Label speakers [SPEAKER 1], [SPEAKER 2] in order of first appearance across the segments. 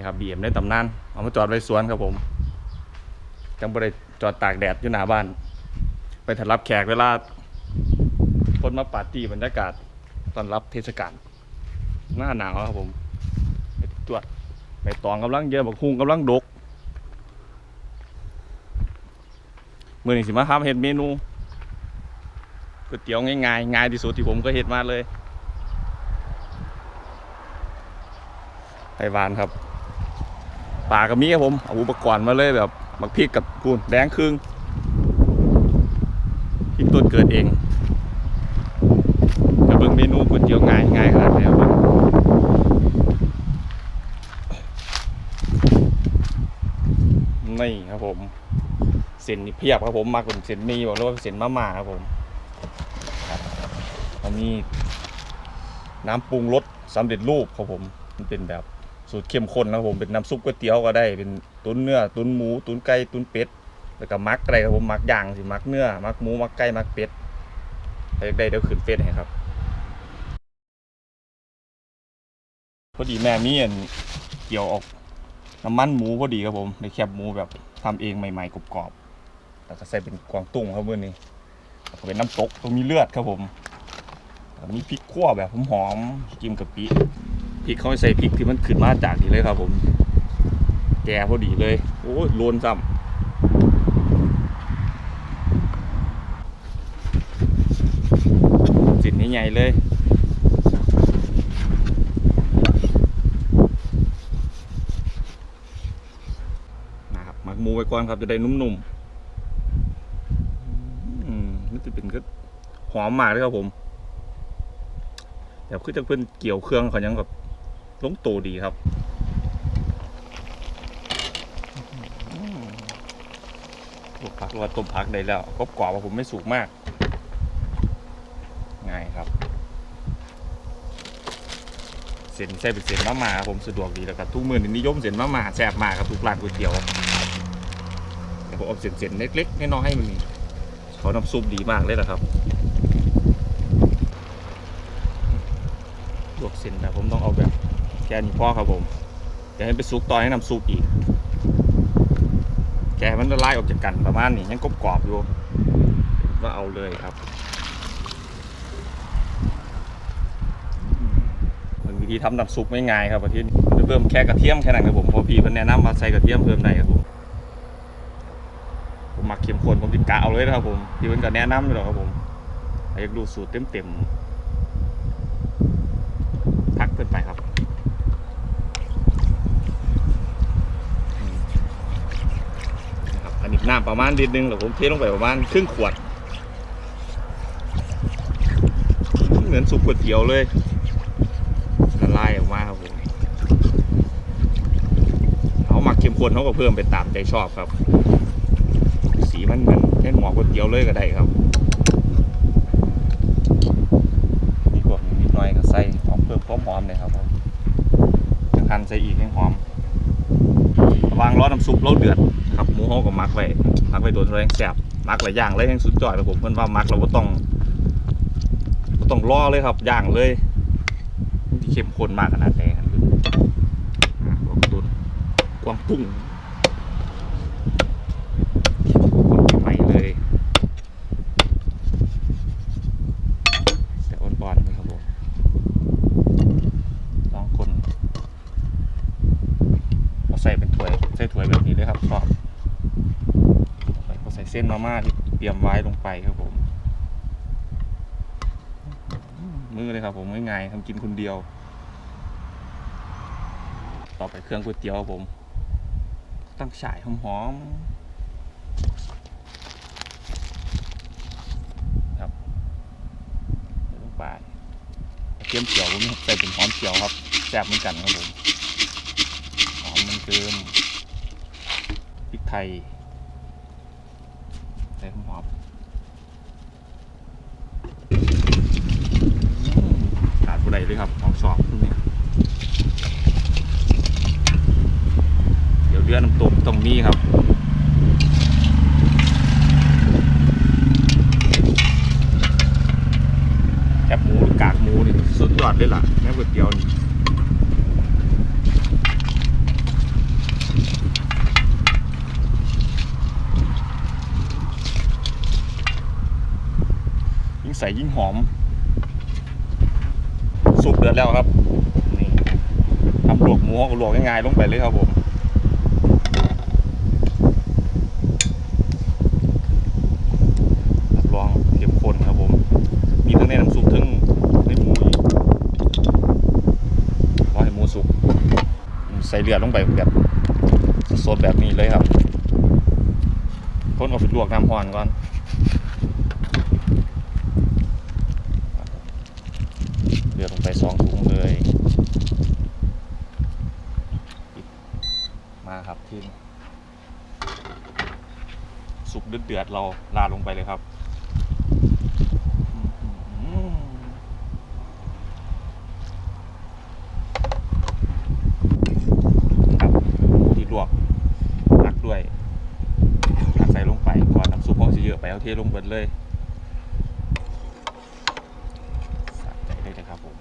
[SPEAKER 1] นี่ครับบีเอ็มได้ตำนาน เอามาจอดไว้สวนครับผมจังบริจอดตากแดดอยู่หน้าบ้าน ไปถัดรับแขกเวลาคนมาปาร์ตี้บรรยากาศตอนรับเทศกาลหน้าหนาวครับผมไปตรวจไปตองกำลังเยอะบักฮุงกำลังดกมือนี้สิมาครับเห็ดเมนูก๋วยเตี๋ยวง่ายๆง่ายที่สุดที่ผมก็เห็ดมาเลยไต้หวานครับ ปลากระมีครับผมเอาอุปกรณ์มาเลยแบบมักพริกกับกูนแดงครึ่งพริกต้นเกิดเองจะเบิ่งเมนูก๋วยเตี๋ยวง่ายง่ายขนาดไหนครับนี่ครับผมเส้นนี่เพียบครับผมมากกว่าเส้นมีบอกเลยว่าเส้นมาม่าครับผมครับแล้วมีน้ำปรุงรสสำเร็จรูปครับผมมันเป็นแบบ สูตรเข้มข้นนะครับผมเป็นน้ำซุปก๋วยเตี๋ยวก็ได้เป็นตุ๋นเนื้อตุ๋นหมูตุ๋นไก่ตุ๋นเป็ดแล้วก็มักอะไรครับผมมักย่างสิมักเนื้อมักหมูมักไก่มักเป็ดใครอยากได้เดี๋ยวขึ้นเฟซให้ครับพอดีแม่มีอันเกี่ยวออกน้ำมันหมูพอดีครับผมในแคบหมูแบบทำเองใหม่ๆกรอบๆแล้วก็ใส่เป็นกวางตุ้งครับเมื่อนี้ก็เป็นน้ำตกตรงมีเลือดครับผมมีพริกขั่วแบบหอมๆจิ้มกะปิ พริกเขาใส่พริกที่มันขึ้นมาจากนี่เลยครับ ผม แกพอดีเลย โอ้โลนซ้ำสินใหญ่เลยนะครับหมักหมูไว้ก่อนครับจะได้นุ่มๆอืมนี่จะเป็นก็หอมมากเลยครับผมแต่คือจะเพิ่นเกี่ยวเครื่องเขายังแบบ ลงตัวดีครับอืมลวกผักหรือว่าต้มผักได้แล้วก็กรอบว่าผมไม่สุกมาก ง่ายครับ เส้นใช่เป็นเส้นมะมาผมสะดวกดีแล้วก็ทุกมือนี่นิยมเส้นมะมาแซ่บมากครับทุกร้านก๋วยเตี๋ยวแต่ผมเอาเส้นๆเล็กๆน้อยๆให้มันเขาน้ำซุปดีมากเลยนะครับลวกเส้นนะผมต้องเอาแบบ ค่นี้พอครับผมจะให้ไปซุกต่อให้น้ำซุปอีกแกมันละลายออกจากกันประมาณนี้ยังกรอบๆอยู่ก็เอาเลยครับมันวิธีทำน้ำซุปไม่ง่ายครับประเทศนี้เพิ่มแค่กระเทียมแค่นั้นครับผมเพราะพี่เพิ่นแนะนำมาใส่กระเทียมเพิ่มได้ครับผมผมหมักเข้มข้นผมติกะเอาเลยนะครับผมที่มันก็แนะนำอยู่แล้วครับผมอยากดูสูตรเต็มๆทักเพิ่นไปครับอืมนะครับอันนี้น้ำ ประมาณลิตรหนึงแล้วผมเทลงไปประมาณครึ่งขวด เหมือนซุปก๋วยเตี๋ยวเลยละลายออกมาครับผมเอาหมักเข้มข้นเขาก็เพิ่มไปตามใจชอบครับ สีมันเหมือนเล่นหมอก๋วยเตี๋ยวเลยก็ได้ครับมีพวกนิดหน่อยก็ใส่หอมเพิ่มความหอมเลยครับผมจังคันใส่อีกให้หอมวางร้อนน้ำซุปเราเดือดครับหมูเขาก็มักไว้ มักไว้โดนแรงแสบมักหลายอย่างเลยแห้งสุดจอยเลยผมเพื่อนว่ามักเราก็ต้องบ่ต้องรอเลยครับย่างเลยที่เข้มข้นมากขนาดไหนครับอะบอกโดนกวางตุ้งใหม่เลย แต่อ่อนๆเลยครับผมลองคนเอาใส่เป็นถ้วยใส่ถ้วยแบบนี้เลยครับชอบ เส้นมาม่าที่เตรียมไว้ลงไปครับผม มือเลยครับผมง่ายๆทำกินคนเดียว ต่อไปเครื่องก๋วยเตี๋ยวครับผม ตั้งฉายหอมๆครับลงไปกระเทียมเจียวผมใส่เป็นหอมเจียวครับแซ่บเหมือนกันครับผม หอมมันเกิมพริกไทย ใส่หอมขาดบุไดเลยครับของสอบนี้เดี๋ยวเดือนน้ำตกตรงนี้ครับแคบหมูกากหมูนี่สุดยอดเลยล่ะแม่ก๋วยเตี๋ยวนี่ ใส่ยิ่งหอม สุกเดือดแล้วครับ นี่ทำลวกหมูก็ลวกง่ายๆลงไปเลยครับผมรับรองเข้มข้นครับผม มีทั้งในน้ำซุปทั้งในหมูอีกรอให้หมูสุก ใส่เลือดลงไปแบบสดๆแบบนี้เลยครับคนเอาไปลวกน้ำร้อนก่อน เลือดลงไปสองถุงเลย มาครับทีนี้สุก เดือดเราลาดลงไปเลยครับครับที่ลวกตักด้วยตักใส่ลงไปก่อนน้ำซุปเขาจะเยอะไปเอาเทลงเบิดเลยสะใจได้เลยครับผม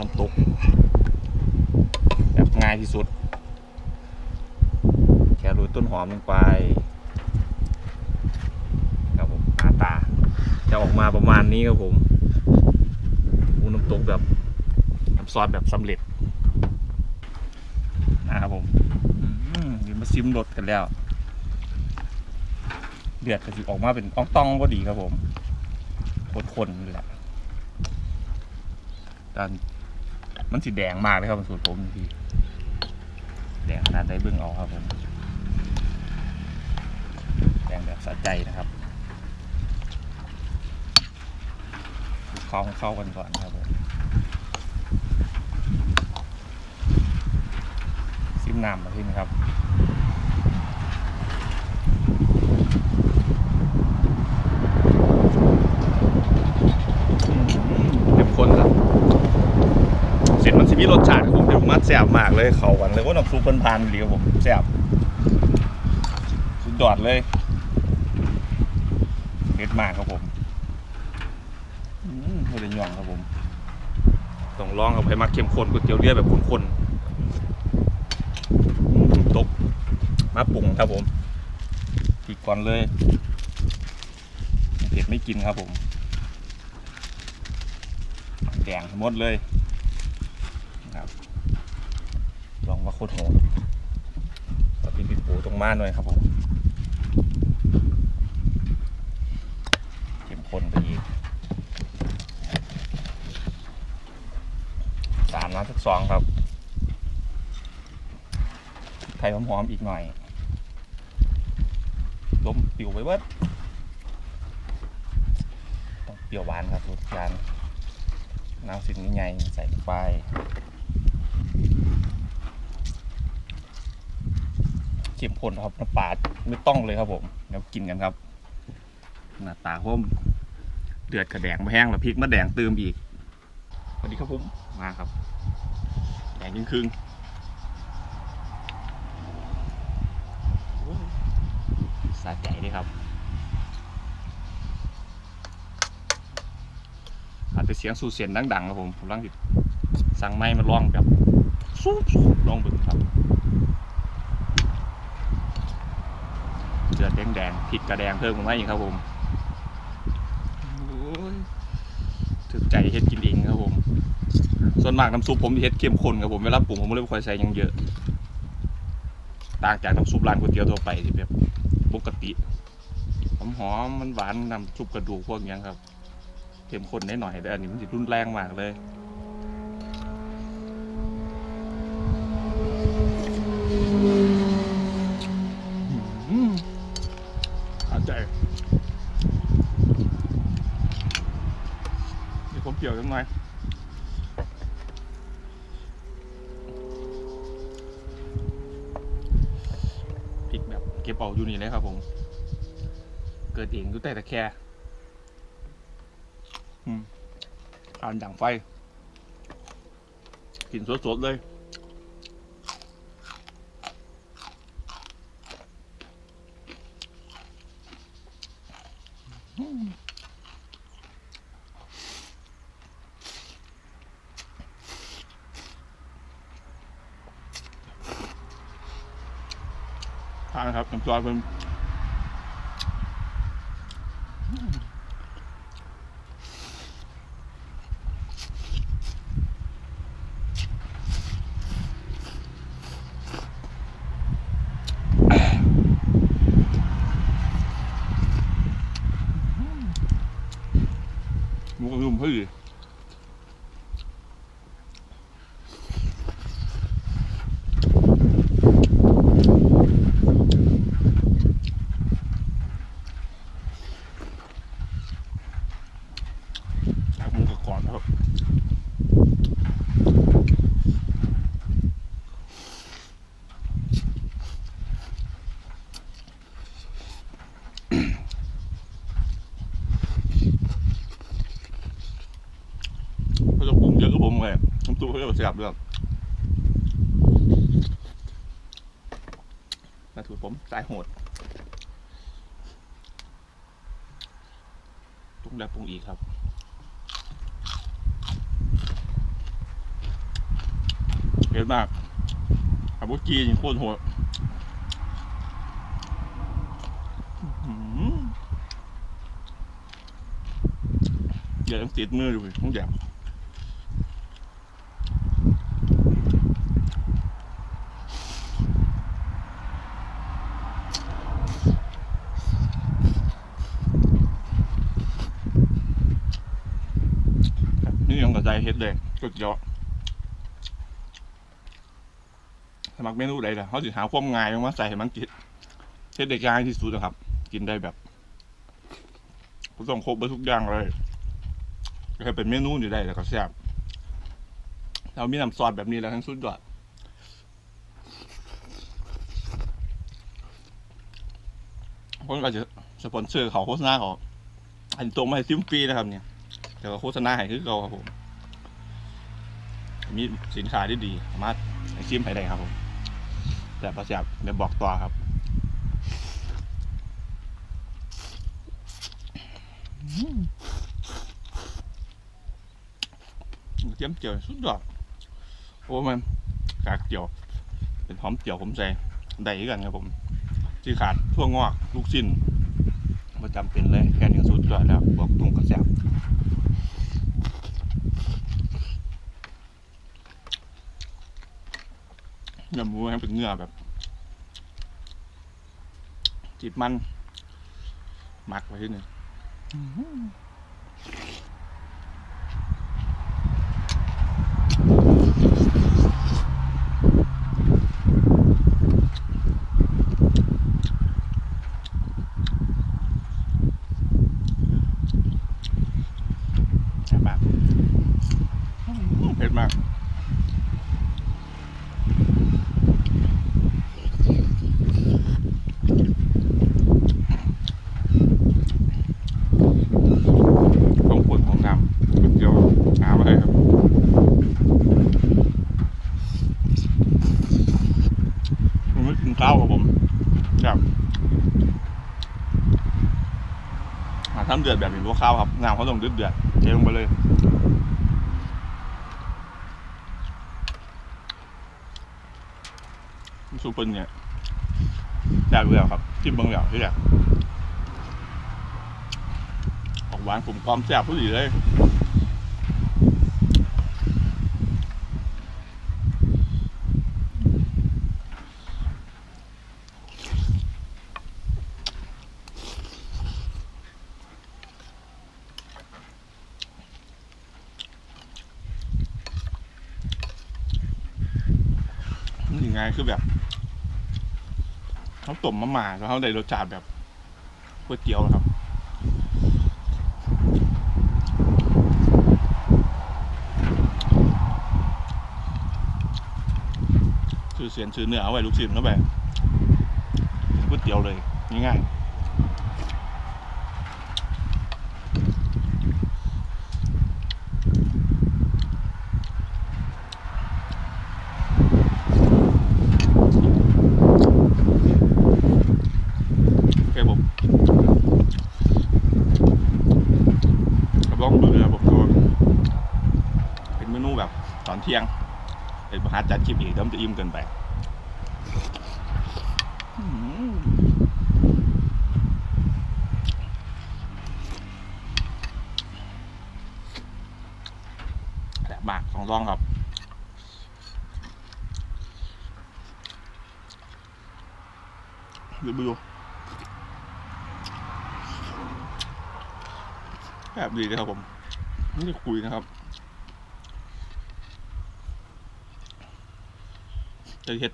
[SPEAKER 1] น้ำตกแบบง่ายที่สุด แค่โรอทต้นหอมลงไป ครับผมหน้าตา จะออกมาประมาณนี้ครับผมหมูน้ำตกแบบน้ำซอสแบบสำเร็จนะครับผมมเดี๋ยวมาซิมรสกันแล้ว เดือดก็สิออกมาเป็นอ่องต้องพอดีครับผมคนๆนี่แหละด้านมันสีแดงมากเลยครับสูตรผมทีแดงขนาดได้เบิ่งเอาครับผม แดงแบบสะใจนะครับ เข้าเข้ากันก่อนครับผมซิมน้ำมาที่นี่ครับเข้มข้นครับเสร็จมันสิมีรสชาติครับผมเดี๋ยวมัดแซ่บมากเลยเข้ากันเลยว่าน้ำซุปเพันๆดีครับผมแซ่บสุดยอดเลยเผ็ดมากครับผม ไม่ได้ย่องครับผม ต้องลองครับให้มาเข้มข้นก๋วยเตี๋ยวเรือแบบข้นๆอืมตกมาปรุงครับผมพริกก่อนเลยเผ็ดไม่กินครับผม แดงทั้งหมดเลยนะครับ ลองมาโคตรโหดตัดพริกปิดปูตรงม่านหน่อยครับผมเข้มข้นไปอีก สามน้ำสักสองครับไทยหอมๆอีกหน่อยลมปิวไปเบิดต้องเปรี้ยวหวานครับทุกจานน้ำสินนี่ไงใส่ลงไปเข้มข้นครับน้ำปลาไม่ต้องเลยครับผมเดี๋ยวกินกันครับหน้าตาผมเดือดกระแดงมาแห้งแล้วพริกมาแดงเติมอีกสวัสดีครับผมมาครับ แดงยิ่งครึ่งโอ้ยสะใจเลยครับอาจจะเสียงสู่เสียงดังๆครับผมผมร่างติดสั่งไม้มาลองแบบสู้ๆลองเบึงครับเดือดแดงๆผิดกระแดงเพิ่มขึ้นมาอีกครับผมโอ้ยถึกใจเฮ็ดกินเองครับผม ส่วนมากน้ำซุปผมที่เฮ็ดเข้มข้นครับผมเวลาปรุงผมไม่ได้ค่อยใส่ยังเยอะต่างจากน้ำซุปร้านก๋วยเตี๋ยวทั่วไปที่แบบปกติหอมๆมันหวานน้ำซุปกระดูกพวกอย่างครับเข้มข้นได้หน่อยแต่อันนี้มันสิรุนแรงมากเลยอาใจเดี๋ยวผมเกี่ยวยังไงพริกแบบ เป่าอยู่นี่เลยครับผม เกิดเองอยู่แต่ตะแคร่ทานอย่างไฟ กินสดๆเลยอืม ครับน้ำซอสเป็น
[SPEAKER 2] มุกนุ่มพอดี น้ำซุปเขาจะแซ่บด้วยมาถูผมสายโหดปรุงแล้วปรุงอีกครับเผ็ดมากอาบุจีนโคตรโหดอื้อหือเดี๋ยวต้องติดมือดูดิต้องแยบ นี่ยังกระจาย เฮ็ดยก็เยอะสมัครเมนูใดล่ะเขาสิหาความง่ายมาใส่ให้มันกินเฮ็ดได้ง่ายที่สุดนะครับ กินได้แบบก็ต้องครบไปทุกอย่างเลยก็เป็นเมนูอยู่ได้แล้วก็แซ่บเรามีน้ำซอสแบบนี้แล้วทั้งสุดยอดคนก็จะสปอนเซอร์เขาโฆษณาเขาอันตรงมาให้ซิมฟรีนะครับเนี่ยแต่ว่าโฆษณาให้คือเขาครับผม มีสินค้าที่ดีสามารถชิมให้ได้ครับผมแต่ประจับเดี๋ยวบอกต่อครับเทียมเจียวสุดยอดโอ้มันกากเจียว เป็นหอมเจียวผมใส่ได้กันครับผมที่ขาดทั่วงอกลูกชิ้นประจำเป็นเลยแค่นี้สุดยอดแล้วบอกตรงกระแส เนื้อหมูให้เป็นเนื้อแบบ จิบมันหมักไว้ที่นี่แซ่บมากเผ็ดมาก ต้องขวดของน้ำเดี๋ยวหามาให้ครับผมไม่กินข้าวครับผมครับหาทำเดือดแบบนี้พวข้าวครับงามเขาต้องเดือดเดือดเทลงไปเลยซูเปอร์เนี่ยแซ่บเลยครับจิ้มบางอย่างที่แรกออกหวานกลุ่มความแซ่บผู้ดีเลย ไงคือแบบเขาต้มมาม่าแล้วเขาได้รสชาติแบบก๋วยเตี๋ยวครับชื่อเสียนชื่อเนื้อเอาไว้ลูกชิ้นเข้าไปก๋วยเตี๋ยวเลยง่ายๆโอเคผมกระบอกเรือผมตัวเป็นเมนูแบบตอนเที่ยง เดี๋ยวมาหาจัดคลิปอีกเดี๋ยวมันจะอิ่มเกินไปแหลมากสองซองครับเดี๋ยวไปดูแบบดีเลยครับผม ไม่ได้คุยนะครับ จะเฮ็ด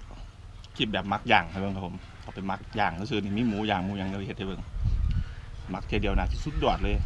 [SPEAKER 2] คลิปแบบมักย่างให้เบิ่งครับผมเอาไปมักย่างก็คือนี่มีหมูย่างหมูย่างเราเฮ็ดให้เบิ่งมักเทียเดียวนะที่สุดยอดเลย